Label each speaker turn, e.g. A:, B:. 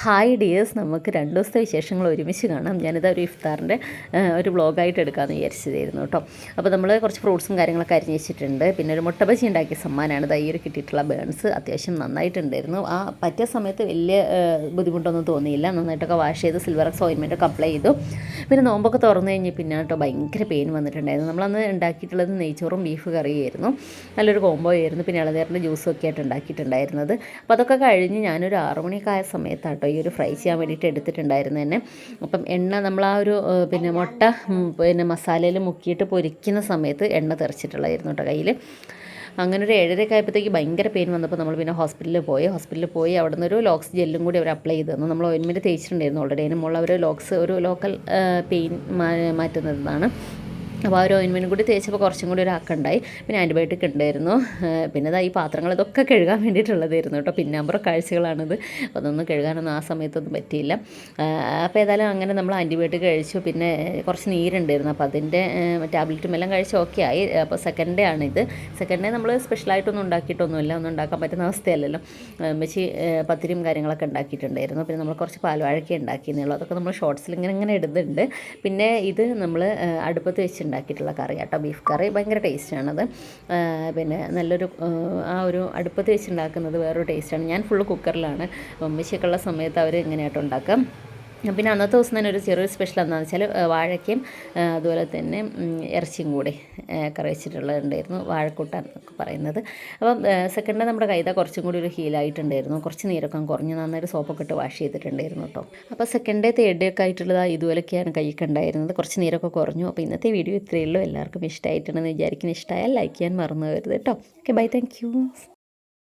A: Hi dears നമുക്ക് രണ്ട് ദിവസത്തെ വിശേഷങ്ങൾ ഒരുമിച്ച് കാണാം. ഞാനിത് ഒരു ഇഫ്താറിന്റെ ഒരു വ്ളോഗായിട്ട് എടുക്കാമെന്ന് വിചാരിച്ചതായിരുന്നു കേട്ടോ. അപ്പോൾ നമ്മൾ കുറച്ച് ഫ്രൂട്ട്സും കാര്യങ്ങളൊക്കെ അരിഞ്ഞ് വെച്ചിട്ടുണ്ട് പിന്നെ ഒരു മുട്ട ഉണ്ടാക്കിയ സമ്മാനമാണ് ഒരു കിട്ടിയിട്ടുള്ള ബേൺസ് അത്യാവശ്യം നന്നായിട്ടുണ്ടായിരുന്നു. ആ പറ്റിയ സമയത്ത് വലിയ ബുദ്ധിമുട്ടൊന്നും തോന്നിയില്ല. നന്നായിട്ടൊക്കെ വാഷ് ചെയ്ത് സിൽവർ എക്സ് ഓയിൻമെന്റൊക്കെ അപ്ലൈ ചെയ്തു. പിന്നെ നോമ്പൊക്കെ തുറന്നു കഴിഞ്ഞ് പിന്നെ കേട്ടോ ഭയങ്കര പെയിൻ വന്നിട്ടുണ്ടായിരുന്നു. നമ്മളന്ന് ഉണ്ടാക്കിയിട്ടുള്ളത് നെയ്ച്ചോറും ബീഫ് കറിയായിരുന്നു. നല്ലൊരു കോംബോ ആയിരുന്നു. പിന്നെ ഇളനീറിന്റെ ജ്യൂസും ഒക്കെ ആയിട്ട് ഉണ്ടാക്കിയിട്ടുണ്ടായിരുന്നത്. അപ്പോൾ അതൊക്കെ കഴിഞ്ഞ് ഞാനൊരു ആറുമണിയൊക്കെ ആയ സമയത്താട്ടോ ഈ ഒരു ഫ്രൈ ചെയ്യാൻ വേണ്ടിയിട്ട് എടുത്തിട്ടുണ്ടായിരുന്നു തന്നെ. അപ്പം എണ്ണ നമ്മൾ ആ ഒരു പിന്നെ മുട്ട പിന്നെ മസാലയിൽ മുക്കിയിട്ട് പൊരിക്കുന്ന സമയത്ത് എണ്ണ തെറിച്ചിട്ടുള്ളതായിരുന്നു കേട്ടോ കയ്യിൽ അങ്ങനെ ഒരു ഏഴരയൊക്കെ ആയപ്പോഴത്തേക്ക് ഭയങ്കര പെയിൻ വന്നപ്പോൾ നമ്മൾ പിന്നെ ഹോസ്പിറ്റലിൽ പോയി. ഹോസ്പിറ്റലിൽ പോയി അവിടെ നിന്ന് ഒരു ലോക്സ് ജെല്ലും കൂടി അവർ അപ്ലൈ ചെയ്ത് തന്നു. നമ്മൾ ഓയിൻമെന്റ് തേച്ചിട്ടുണ്ടായിരുന്നു ഓൾറെഡി അതിന് മുകളിൽ അവർ ലോക്സ് ഒരു ലോക്കൽ പെയിൻ മാറ്റുന്നതാണ്. അപ്പോൾ ആ ഒരു ഓയിൻമെന്റും കൂടി തേച്ചപ്പോൾ കുറച്ചും കൂടി ഒരു ആക്കുണ്ടായി. പിന്നെ ആന്റിബയോട്ടിക് ഉണ്ടായിരുന്നു. പിന്നെ ഇതാ ഈ പാത്രങ്ങൾ ഇതൊക്കെ കഴുകാൻ വേണ്ടിയിട്ടുള്ളതായിരുന്നു കേട്ടോ. പിന്നാമ്പുറ കാഴ്ചകളാണിത്. അപ്പോൾ അതൊന്നും കഴുകാനൊന്നും ആ സമയത്തൊന്നും പറ്റിയില്ല. അപ്പോൾ ഏതായാലും അങ്ങനെ നമ്മൾ ആന്റിബയോട്ടിക് കഴിച്ചു. പിന്നെ കുറച്ച് നീരുണ്ടായിരുന്നു. അപ്പോൾ അതിന്റെ ടാബ്ലറ്റും എല്ലാം കഴിച്ച് ഓക്കെ ആയി. അപ്പോൾ സെക്കൻഡ് ഡേ ആണിത്. സെക്കൻഡ് ഡേ നമ്മൾ സ്പെഷ്യലായിട്ടൊന്നും ഉണ്ടാക്കിയിട്ടൊന്നുമില്ല. ഒന്നും ഉണ്ടാക്കാൻ പറ്റുന്ന അവസ്ഥയല്ലല്ലോ. മെച്ചി പത്തിരിയും കാര്യങ്ങളൊക്കെ ഉണ്ടാക്കിയിട്ടുണ്ടായിരുന്നു. പിന്നെ നമ്മൾ കുറച്ച് പാൽവാഴയ്ക്ക ഉണ്ടാക്കിയെന്നുള്ളൂ അതൊക്കെ നമ്മൾ ഷോർട്സിൽ ഇങ്ങനെ ഇങ്ങനെ ഇടുന്നുണ്ട്. പിന്നെ ഇത് നമ്മൾ അടുപ്പത്ത് വെച്ച് ഉണ്ടാക്കിയിട്ടുള്ള കറി കേട്ടോ ബീഫ് കറി ഭയങ്കര ടേസ്റ്റാണത്. പിന്നെ നല്ലൊരു ആ, ഒരു അടുപ്പത്ത് വെച്ച് ഉണ്ടാക്കുന്നത് വേറൊരു ടേസ്റ്റാണ്. ഞാൻ ഫുള്ള് കുക്കറിലാണ്. ഉമ്മച്ചിയൊക്കെ ഉള്ള സമയത്ത് അവർ ഇങ്ങനെയായിട്ട് ഉണ്ടാക്കാം പിന്നെ അന്നത്തെ ദിവസം തന്നെ ഒരു ചെറിയൊരു സ്പെഷ്യൽ എന്താണെന്ന് വെച്ചാൽ വാഴയ്ക്കും അതുപോലെ തന്നെ ഇറച്ചിയും കൂടി കറിവെച്ചിട്ടുള്ളതുണ്ടായിരുന്നു കറി വെച്ചിട്ടുള്ളതുണ്ടായിരുന്നു വാഴക്കൂട്ടാൻ എന്നൊക്കെ പറയുന്നത്. അപ്പം സെക്കൻഡ് നമ്മുടെ കൈത കുറച്ചും കൂടി ഒരു ഹീലായിട്ടുണ്ടായിരുന്നു കുറച്ച് നീരൊക്കെ കുറഞ്ഞ് നന്നായിട്ട് സോപ്പൊക്കെ ഇട്ട് വാഷ് ചെയ്തിട്ടുണ്ടായിരുന്നു കേട്ടോ. അപ്പോൾ സെക്കൻഡ് ഡേ തേർഡ് ഡേ ഒക്കെ ആയിട്ടുള്ളത് ആ ഇതുപോലൊക്കെയാണ് കൈക്ക് ഉണ്ടായിരുന്നത്. കുറച്ച് നീരൊക്കെ കുറഞ്ഞു. അപ്പോൾ ഇന്നത്തെ വീഡിയോ ഇത്രയേ ഉള്ളൂ. എല്ലാവർക്കും ഇഷ്ടമായിട്ടുണ്ടെന്ന് വിചാരിക്കുന്നു. ഇഷ്ടമായാൽ ലൈക്ക് ചെയ്യാൻ മറന്നു വരുത് കേട്ടോ. Okay bye thank you